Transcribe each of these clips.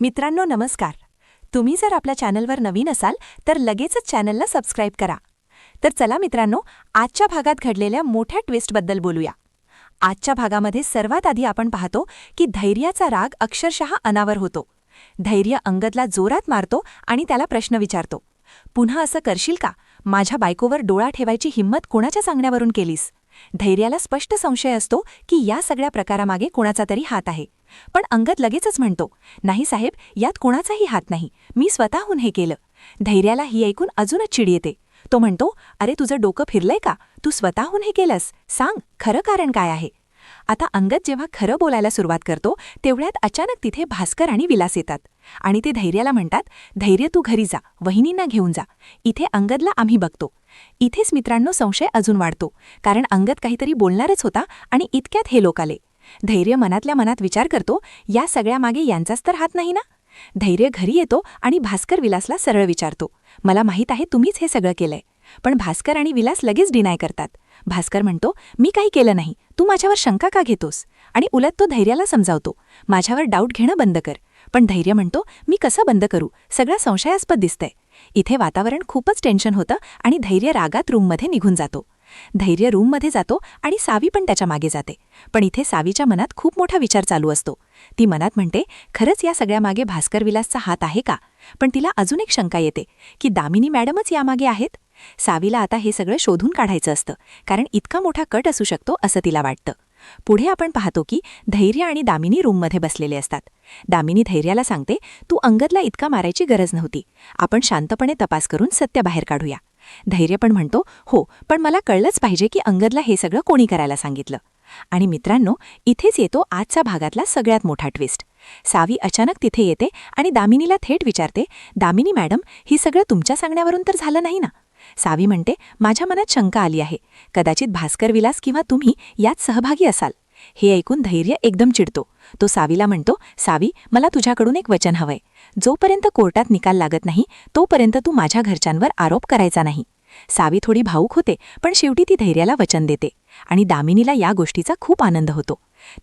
मित्रांनो नमस्कार. तुम्ही जर आपल्या चॅनलवर नवीन असाल तर लगेचच चॅनलला सबस्क्राईब करा. तर चला मित्रांनो आजच्या भागात घडलेल्या मोठ्या ट्विस्टबद्दल बोलूया. आजच्या भागामध्ये सर्वात आधी आपण पाहतो की धैर्याचा राग अक्षरशः अनावर होतो. धैर्य अंगदला जोरात मारतो आणि त्याला प्रश्न विचारतो. पुन्हा असं करशील का? माझ्या बायकोवर डोळा ठेवायची हिंमत कोणाच्या सांगण्यावरून केलीस? धैर्याला स्पष्ट संशय असतो की या सगळ्या प्रकारामागे कोणाचा तरी हात आहे. पण अंगद लगेचच म्हणतो नाही साहेब यात कोणाचाही हात नाही. मी स्वतःहून हे केलं. धैर्याला ही ऐकून अजूनच चिड येते. तो म्हणतो अरे तुझं डोकं फिरलंय का? तू स्वतःहून हे केलंस. सांग खरं कारण काय आहे? आता अंगद जेव्हा खरं बोलायला सुरुवात करतो तेवढ्यात अचानक तिथे भास्कर आणि विलास येतात. आणि ते धैर्याला म्हणतात धैर्य तू घरी जा वहिनींना घेऊन जा. इथे अंगदला आम्ही बघतो. इथेच मित्रांनो संशय अजून वाढतो. कारण अंगद काहीतरी बोलणारच होता आणि इतक्यात हे लोक आले. धैर्य मनातल्या मनात विचार करतो या सगळ्यामागे यांचाच तर हात नाही ना? धैर्य घरी येतो आणि भास्कर विलासला सरळ विचारतो मला माहीत आहे तुम्हीच हे सगळं केलंय. पण भास्कर आणि विलास लगेच डिनाय करतात. भास्कर म्हणतो मी काही केलं नाही. तू माझ्यावर शंका का घेतोस? आणि उलट तो धैर्याला समजावतो. माझ्यावर डाऊट घेणं बंद कर. पण धैर्य म्हणतो मी कसं बंद करू? सगळं संशयास्पद दिसतंय. इथे वातावरण खूपच टेन्शन होतं आणि धैर्य रागात रूममध्ये निघून जातो. धैर्य रूममध्ये जातो आणि सावी पण त्याच्यामागे जाते. पण इथे सावीच्या मनात खूप मोठा विचार चालू असतो. ती मनात म्हणते खरंच या सगळ्यामागे भास्कर विलासचा हात आहे का? पण तिला अजून एक शंका येते की दामिनी मॅडमच यामागे आहेत? सावीला आता हे सगळं शोधून काढायचं असतं. कारण इतका मोठा कट असू शकतो असं तिला वाटतं. पुढे आपण पाहतो की धैर्य आणि दामिनी रूममध्ये बसलेले असतात. दामिनी धैर्याला सांगते तू अंगदला इतका मारायची गरज नव्हती. आपण शांतपणे तपास करून सत्य बाहेर काढूया. धैर्य पण म्हणतो हो पण मला कळलंच पाहिजे की अंगदला हे सगळं कोणी करायला सांगितलं. आणि मित्रांनो इथेच येतो आजचा भागातला सगळ्यात मोठा ट्विस्ट सावी अचानक तिथे येते आणि दामिनीला थेट विचारते दामिनी मॅडम ही सगळं तुमच्या सांगण्यावरून तर झालं नाही ना? सावी म्हणते माझ्या मनात शंका आली आहे. कदाचित भास्कर विलास किंवा तुम्ही यात सहभागी असाल. हे ऐकून धैर्य एकदम चिडतो. तो सावीला म्हणतो सावी मला तुझ्याकडून एक वचन हवंय. जोपर्यंत कोर्टात निकाल लागत नाही तोपर्यंत तू माझ्या घरच्यांवर आरोप करायचा नाही. सावी थोडी भाऊक होते पण शेवटी ती धैर्याला वचन देते आणि दामिनीला या गोष्टीचा खूप आनंद होतो.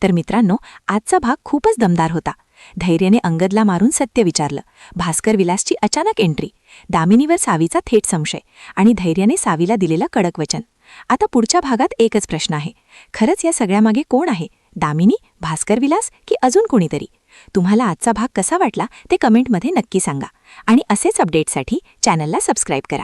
तर मित्रांनो आजचा भाग खूपच दमदार होता. धैर्याने अंगदला मारून सत्य विचारलं. भास्कर विलासची अचानक एंट्री. दामिनीवर सावीचा थेट संशय आणि धैर्याने सावीला दिलेलं कडक वचन. आता पुढच्या भागात एकच प्रश्न आहे. खरंच या सगळ्यामागे कोण आहे? दामिनी भास्कर विलास की अजून कोणीतरी? तुम्हाला आजचा भाग कसा वाटला ते कमेंटमध्ये नक्की सांगा. आणि असेच अपडेटसाठी चॅनलला सबस्क्राईब करा.